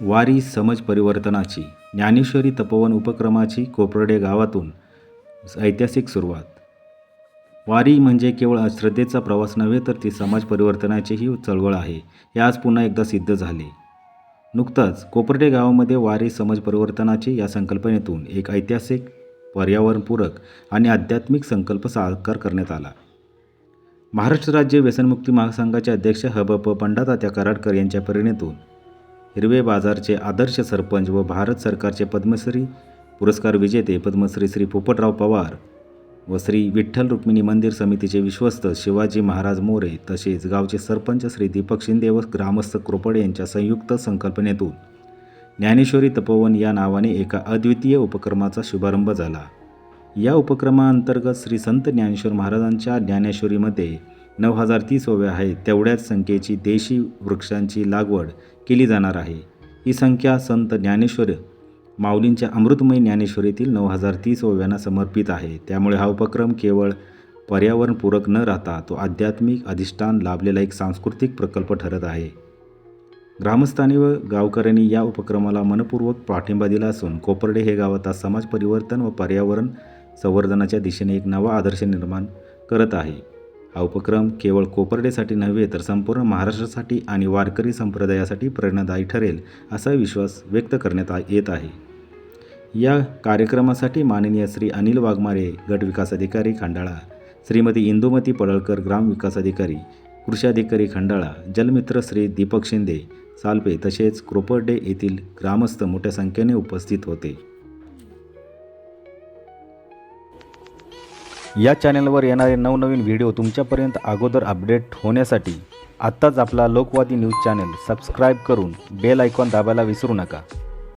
वारी समज परिवर्तनाची ज्ञानेश्वरी तपोवन उपक्रमाची कोपर्डे गावातून ऐतिहासिक सुरुवात. वारी म्हणजे केवळ श्रद्धेचा प्रवास नव्हे तर ती समाज परिवर्तनाचीही चळवळ आहे हे आज पुन्हा एकदा सिद्ध झाले. नुकताच कोपर्डे गावामध्ये वारी समाज परिवर्तनाची या संकल्पनेतून एक ऐतिहासिक पर्यावरणपूरक आणि आध्यात्मिक संकल्प साकार करण्यात आला. महाराष्ट्र राज्य व्यसनमुक्ती महासंघाचे अध्यक्ष हबप पंडातात्या कराडकर यांच्या प्रेरणेतून हिरवे बाजारचे आदर्श सरपंच व भारत सरकारचे पद्मश्री पुरस्कार विजेते पद्मश्री श्री पोपटराव पवार व श्री विठ्ठल रुक्मिणी मंदिर समितीचे विश्वस्त शिवाजी महाराज मोरे तसेच गावचे सरपंच श्री दीपक शिंदे व ग्रामस्थ क्रोपडे यांच्या संयुक्त संकल्पनेतून ज्ञानेश्वरी तपोवन या नावाने एका अद्वितीय उपक्रमाचा शुभारंभ झाला. या उपक्रमाअंतर्गत श्री संत ज्ञानेश्वर महाराजांच्या ज्ञानेश्वरीमध्ये नऊ हजार तीस ओव्या आहेत तेवढ्याच संख्येची देशी वृक्षांची लागवड केली जाणार आहे. ही संख्या संत ज्ञानेश्वर माऊलींच्या अमृतमय ज्ञानेश्वरीतील नऊ हजार तीस ओव्यांना समर्पित आहे. त्यामुळे हा उपक्रम केवळ पर्यावरणपूरक न राहता तो आध्यात्मिक अधिष्ठान लाभलेला एक सांस्कृतिक प्रकल्प ठरत आहे. ग्रामस्थानी व गावकऱ्यांनी या उपक्रमाला मनपूर्वक पाठिंबा दिला असून कोपर्डे हे गाव आता समाज परिवर्तन व पर्यावरण संवर्धनाच्या दिशेने एक नवा आदर्श निर्माण करत आहे. हा उपक्रम केवळ कोपर्डेसाठी नव्हे तर संपूर्ण महाराष्ट्रासाठी आणि वारकरी संप्रदायासाठी प्रेरणादायी ठरेल असा विश्वास व्यक्त करण्यात येत आहे. या कार्यक्रमासाठी माननीय श्री अनिल वाघमारे गट विकास अधिकारी खंडाळा श्रीमती इंदुमती पडळकर ग्रामविकास अधिकारी कृषी खंडाळा जलमित्र श्री दीपक शिंदे सालपे तसेच क्रोपर्डे येथील ग्रामस्थ मोठ्या संख्येने उपस्थित होते. या चॅनलवर येणारे नवनवीन व्हिडिओ तुमच्यापर्यंत अगोदर अपडेट होण्यासाठी आत्ताच आपला लोकवादी न्यूज चॅनल सबस्क्राईब करून बेल आयकॉन दाबायला विसरू नका.